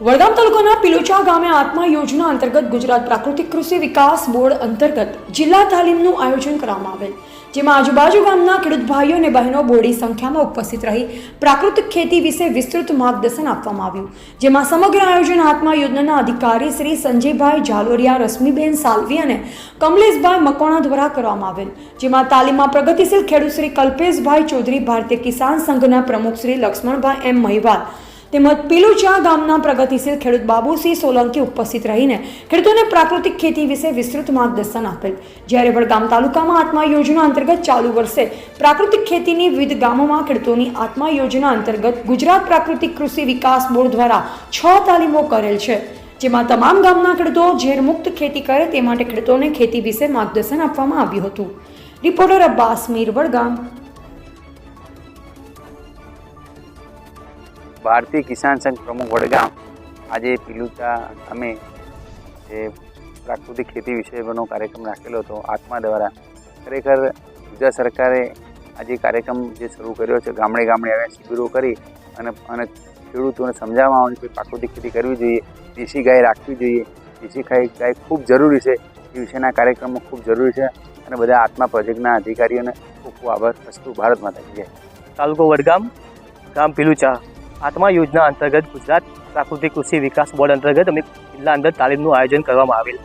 વડગામ તાલુકાના પિલોચા ગામે આત્મા યોજના અંતર્ગત ગુજરાત પ્રાકૃતિક કૃષિ વિકાસ બોર્ડ અંતર્ગત જિલ્લા તાલીમનું આયોજન કરવામાં આવેલ, જેમાં આજુબાજુ ગામના ખેડૂત ભાઈઓ અને બહેનો બોડી સંખ્યામાં ઉપસ્થિત રહી પ્રાકૃતિક ખેતી વિશે વિસ્તૃત માર્ગદર્શન આપવામાં આવ્યું, જેમાં સમગ્ર આયોજન આત્મા યોજનાના અધિકારી શ્રી સંજયભાઈ ઝાલોરિયા, રશ્મિબેન સાલવી અને કમલેશભાઈ મકવાણા દ્વારા કરવામાં આવેલ, જેમાં તાલીમમાં પ્રગતિશીલ ખેડૂત શ્રી કલ્પેશભાઈ ચૌધરી, ભારતીય કિસાન સંઘના પ્રમુખ શ્રી લક્ષ્મણભાઈ એમ મહિવાલ તેમજ પીલુચા ગામના પ્રગતિશીલ ખેડૂત બાબુસિંહ સોલંકી ઉપસ્થિત રહીને ખેડૂતોને પ્રાકૃતિક ખેતી વિશે વિસ્તૃત માર્ગદર્શન આપેલ. જ્યારે વડગામ તાલુકામાં આત્મા યોજના અંતર્ગત ચાલુ વર્ષે પ્રાકૃતિક ખેતીની વિવિધ ગામોમાં ખેડૂતોની આત્મા યોજના અંતર્ગત ગુજરાત પ્રાકૃતિક કૃષિ વિકાસ બોર્ડ દ્વારા છ તાલીમો કરેલ છે, જેમાં તમામ ગામના ખેડૂતો ઝેરમુક્ત ખેતી કરે તે માટે ખેડૂતોને ખેતી વિશે માર્ગદર્શન આપવામાં આવ્યું હતું. રિપોર્ટર અબ્બાસ મીર, વડગામ. ભારતીય કિસાન સંઘ પ્રમુખ વડગામ આજે પીલુતા અમે જે પ્રાકૃતિક ખેતી વિષયનો કાર્યક્રમ રાખેલો હતો, આત્મા દ્વારા. ખરેખર ગુજરાત સરકારે આજે કાર્યક્રમ જે શરૂ કર્યો છે, ગામડે ગામડે આવ્યા શિબિરો કરી અને અને ખેડૂતોને સમજાવવામાં આવે કે પ્રાકૃતિક ખેતી કરવી જોઈએ, દેશી ગાય રાખવી જોઈએ. દેશી ગાય ગાય ખૂબ જરૂરી છે. એ વિશેના કાર્યક્રમો ખૂબ જરૂરી છે અને બધા આત્મા પ્રોજેક્ટના અધિકારીઓને ખૂબ ખૂબ આભાર. વસ્તુ ભારત માતા જય. તાલુકો વડગામ, ગામ પીલુચા. આત્મા યોજના અંતર્ગત ગુજરાત પ્રાકૃતિક કૃષિ વિકાસ બોર્ડ અંતર્ગત અમે જિલ્લા અંદર તાલીમનું આયોજન કરવામાં આવેલ.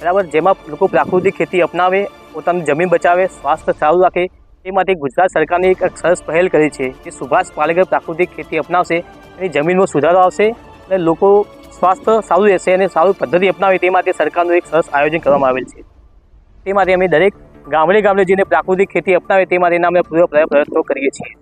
બરાબર, જેમાં લોકો પ્રાકૃતિક ખેતી અપનાવે, પોતાની જમીન બચાવે, સ્વાસ્થ્ય સારું રાખે, એ માટે ગુજરાત સરકારની એક સરસ પહેલ કરી છે કે સુભાષ પાલેકર પ્રાકૃતિક ખેતી અપનાવશે, એની જમીનમાં સુધારો આવશે અને લોકો સ્વાસ્થ્ય સારું રહેશે અને સારું પદ્ધતિ અપનાવે તે માટે સરકારનું એક સરસ આયોજન કરવામાં આવેલ છે. તે માટે અમે દરેક ગામડે ગામડે જઈને પ્રાકૃતિક ખેતી અપનાવે તે માટેના અમે પૂરો પ્રયત્નો કરીએ છીએ.